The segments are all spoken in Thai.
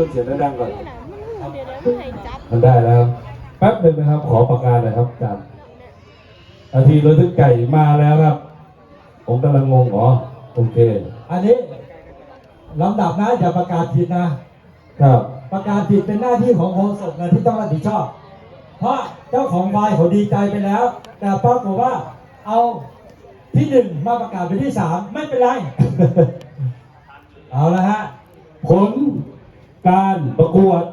มันเสียงดังๆก่อน มันหูเดี๋ยวเดี๋ยวมันให้จับมันได้แล้วครับแป๊บหนึ่งนะครับ ขอประกาศหน่อยครับอาจารย์นาทีระทึกไก่มาแล้วครับ ผมกำลังงงอ๋อโอเค อันนี้ลำดับนะอย่าประกาศผิดนะ ครับ ประกาศผิดเป็นหน้าที่ของโฆษกนะที่ต้องรับผิดชอบ เพราะเจ้าของไฟล์เขาดีใจไปแล้ว แต่ปรากฏว่าเอาที่หนึ่งมาประกาศเป็นที่สามไม่เป็นไร เอาละฮะ ผล การประกวด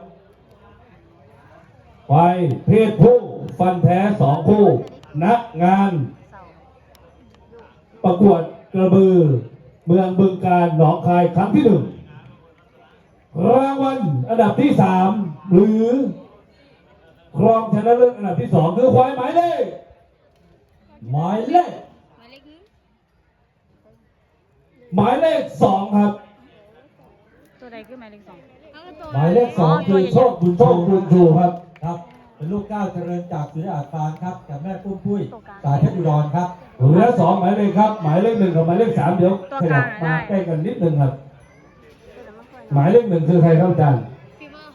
ควายเพศผู้ฟันแท้สองคู่ นักงาน ประกวดกระบือ เมืองบึงการหนองคายครั้งที่หนึ่งรางวัลอันดับที่สามหรือครองชนะเลิศอันดับที่สองคือควายหมายเลขหมายเลขหมเลขนี้หมายเลขสองครับ ตัวใดคือหมายเลขสองเอาตัวหมายเลขสองคือโชคบุญโชคบุญชูครับครับ เป็นลูกเก้าวเจริญจากสุริยาฟาร์มครับกับแม่ปุ้มปุ้ยสายเพชรอุดรครับเหลือสองหมายเลขครับ หมายเลขหนึ่งกับหมายเลขสามเดี๋ยวขยับมาใกล้กันนิดนึงครับ หมายเลขหนึ่งคือใครครับอาจารย์ฟีเวอร์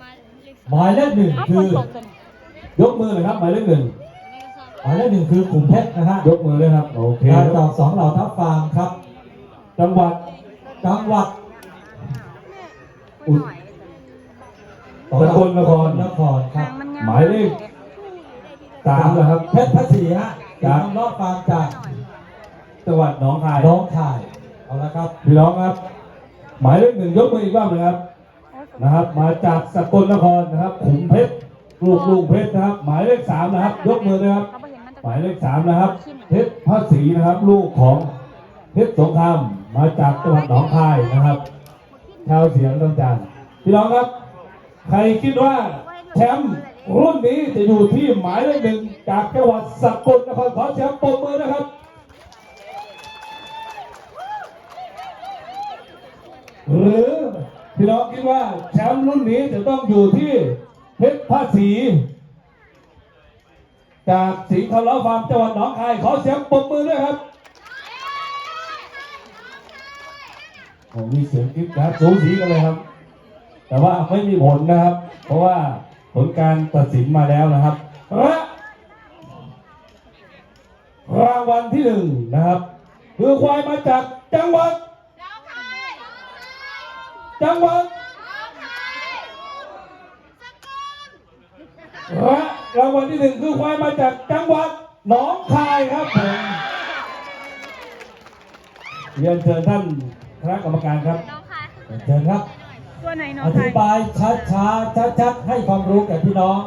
หมายเลขสองหมายเลขหนึ่งอ้าวคืคนอตกกันยกมือเลยครับหมายเลขหนึ่งหมายเลขหนึ่งคือขุมเพชรนะฮะยกมือเลยครับโอเคการตอบสองเหล่าทัพฟาร์มครับ จังหวัดจังหวัด อุดสกลนครนครครับหางมันยาวหมายเลขสามนะครับเพชรพัชรีฮะครัจากบรอบฟาร์มจากจังหวัดหนองคายน้องชายเอาละครับพี่น้องครับ หมายเลขหนึ่งยกมืออีกรอบหนะครับนะครับ มาจากสกลนครนะครับขุมเพชรลูกลุงเพชรนะครับ หมายเลขสามนะครับ ยกมือนะครับเขาบ่เห็นมันจะหมายเลขสามนะครับ เพชรพระศรีนะครับ ลูกของเพชรสงครามมาจากจังหวัดหนองคายนะครับ ชาวเสียงต้องจานพี่น้องครับ ใครคิดว่าแชมป์รุ่นนี้จะอยู่ที่หมายเลขหนึ่งจากจังหวัดสกลนครขอเสียงปรบมือนะครับ หรือพี่น้องคิดว่าแชมป์รุ่นนี้จะต้องอยู่ที่เพชรพระศรีจากสิงห์คำล้อฟาร์มจังหวัดหนองคายขอเสียงปรบมือด้วยครับ ผมมีเสียงคลิปนะครับสูสีกันเลยครับ แต่ว่าไม่มีผลนะครับ เพราะว่าผลการตัดสินมาแล้วนะครับรางวัลที่หนึ่งนะครับ คือควายมาจากจังหวัด จังหวัดรางวัลที่หนึ่งคือควายมาจากจังหวัดหนองคายครับผมเรียนเชิญท่าน คณะกรรมการครับน้องค่ะเชิญครับ ตัวไหนเน้อองธิบายช้าๆชัดๆให้ความรู้แก่พี่น้อง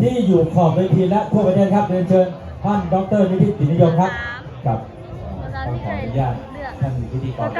ที่อยู่ขอบเวทีและทั่วประเทศครับเรียนเชิญท่านดรนิติตินิยมครับกับต้องขออนุญาตท่านพิธีกร